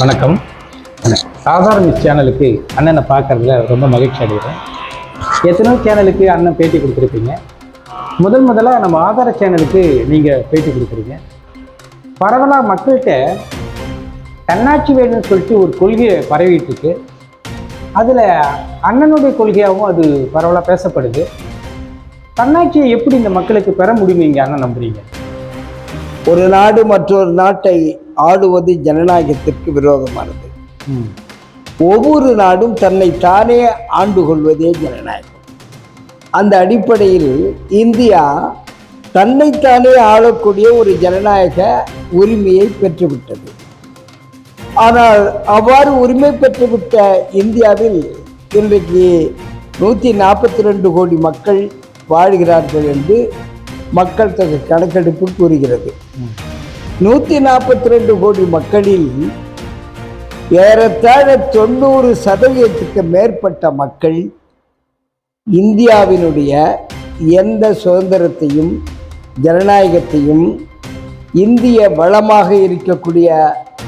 வணக்கம். சாதாரண நியூஸ் சேனலுக்கு அண்ணனை பார்க்கறதுல ரொம்ப மகிழ்ச்சி அடைகிறேன். எத்தனையோ சேனலுக்கு அண்ணன் பேட்டி கொடுத்துருப்பீங்க. முதல் முதலாக நம்ம ஆதார சேனலுக்கு நீங்கள் பேட்டி கொடுக்குறீங்க. பரவலாக மக்கள்கிட்ட தன்னாட்சி வேணும்னு சொல்லிட்டு ஒரு கொள்கையை பரவிட்டு இருக்கு அதில் அண்ணனுடைய கொள்கையாகவும் அது பரவலாக பேசப்படுது. தன்னாட்சியை எப்படி இந்த மக்களுக்கு பெற முடியும் இங்கே அண்ணன் நம்புறீங்க? ஒரு நாடு மற்றொரு நாட்டை ஆடுவது ஜனநாயகத்திற்கு விரோதமானது. ம் ஒவ்வொரு நாடும் தன்னை தானே ஆண்டு கொள்வதே ஜனநாயகம். அந்த அடிப்படையில் இந்தியா தன்னைத்தானே ஆளக்கூடிய ஒரு ஜனநாயக உரிமையை பெற்றுவிட்டது. ஆனால் அவ்வாறு உரிமை பெற்றுவிட்ட இந்தியாவில் இன்றைக்கு நூற்றி நாற்பத்தி ரெண்டு கோடி மக்கள் வாழ்கிறார்கள் என்று மக்கள் தொகை கணக்கெடுப்பு கூறுகிறது. நூற்றி நாற்பத்தி ரெண்டு கோடி மக்களில் ஏறத்தாழ தொண்ணூறு சதவீதத்துக்கு மேற்பட்ட மக்கள் இந்தியாவினுடைய எந்த சுதந்திரத்தையும் ஜனநாயகத்தையும் இந்திய வளமாக இருக்கக்கூடிய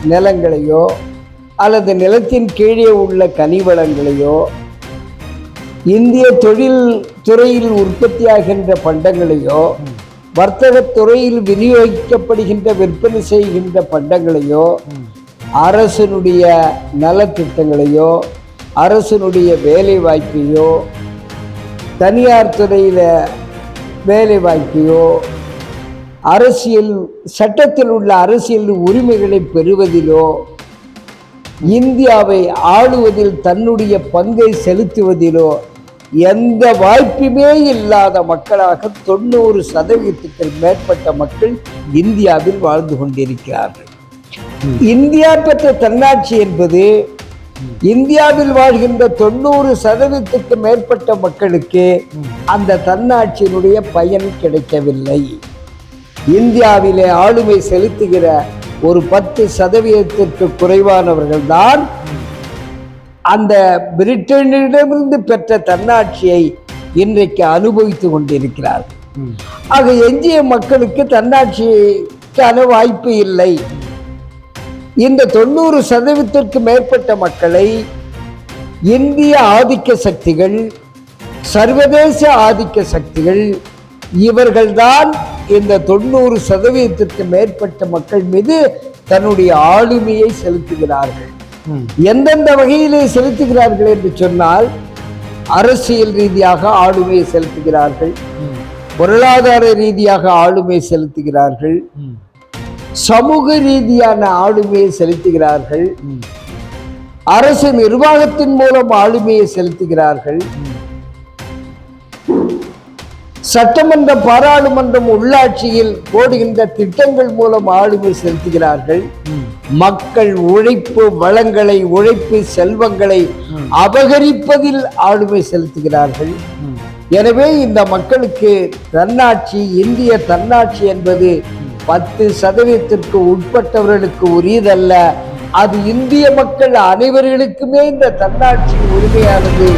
நிலங்களையோ அல்லது நிலத்தின் கீழே உள்ள கனிவளங்களையோ இந்திய தொழில் துறையில் உற்பத்தியாகின்ற பண்டங்களையோ வர்த்தகத் துறையில் விநியோகிக்கப்படுகின்ற விற்பனை செய்கின்ற பண்டங்களையோ அரசனுடைய நலத்திட்டங்களையோ அரசனுடைய வேலை வாய்ப்பையோ தனியார் துறையில் வேலை வாய்ப்பையோ அரசியல் சட்டத்தில் உள்ள அரசியல் உரிமைகளை பெறுவதிலோ இந்தியாவை ஆளுவதில் தன்னுடைய பங்கை செலுத்துவதிலோ எந்த வாய்ப்புமே இல்லாத மக்களாக தொண்ணூறு சதவீதத்துக்கு மேற்பட்ட மக்கள் இந்தியாவில் வாழ்ந்து கொண்டிருக்கிறார்கள். இந்தியா பெற்ற தன்னாட்சி என்பது இந்தியாவில் வாழ்கின்ற தொண்ணூறு சதவீதத்துக்கு மேற்பட்ட மக்களுக்கு அந்த தன்னாட்சியினுடைய பயன் கிடைக்கவில்லை. இந்தியாவிலே ஆளுமை செலுத்துகிற ஒரு பத்து சதவீதத்திற்கு குறைவானவர்கள் தான் அந்த பிரிட்டனிடமிருந்து பெற்ற தன்னாட்சியை இன்றைக்கு அனுபவித்து கொண்டிருக்கிறார்கள் ம். ஆக எஞ்சிய மக்களுக்கு தன்னாட்சிக்கான வாய்ப்பு இல்லை. இந்த தொண்ணூறு சதவீதத்திற்கு மேற்பட்ட மக்களை இந்திய ஆதிக்க சக்திகள் சர்வதேச ஆதிக்க சக்திகள் இவர்கள்தான் இந்த தொண்ணூறு சதவீதத்திற்கு மேற்பட்ட மக்கள் மீது தன்னுடைய ஆளுமையை செலுத்துகிறார்கள். எந்தெந்த வகையிலே செலுத்துகிறார்கள் என்று சொன்னால் அரசியல் ரீதியாக ஆளுமையை செலுத்துகிறார்கள். பொருளாதார ரீதியாக ஆளுமை செலுத்துகிறார்கள். சமூக ரீதியான ஆளுமையை செலுத்துகிறார்கள். அரசு நிர்வாகத்தின் மூலம் ஆளுமையை செலுத்துகிறார்கள். சட்டமன்ற பாராளுமன்றம் உள்ளாட்சியில் போடுகின்ற திட்டங்கள் மூலம் ஆளுமை செலுத்துகிறார்கள். மக்கள் உழைப்பு வளங்களை உழைப்பு செல்வங்களை அபகரிப்பதில் ஆளுமை செலுத்துகிறார்கள். எனவே இந்த மக்களுக்கு தன்னாட்சி இந்திய தன்னாட்சி என்பது பத்து சதவீதத்திற்கு உட்பட்டவர்களுக்கு உரியதல்ல. அது இந்திய மக்கள் அனைவர்களுக்குமே இந்த தன்னாட்சி உரிமையானது.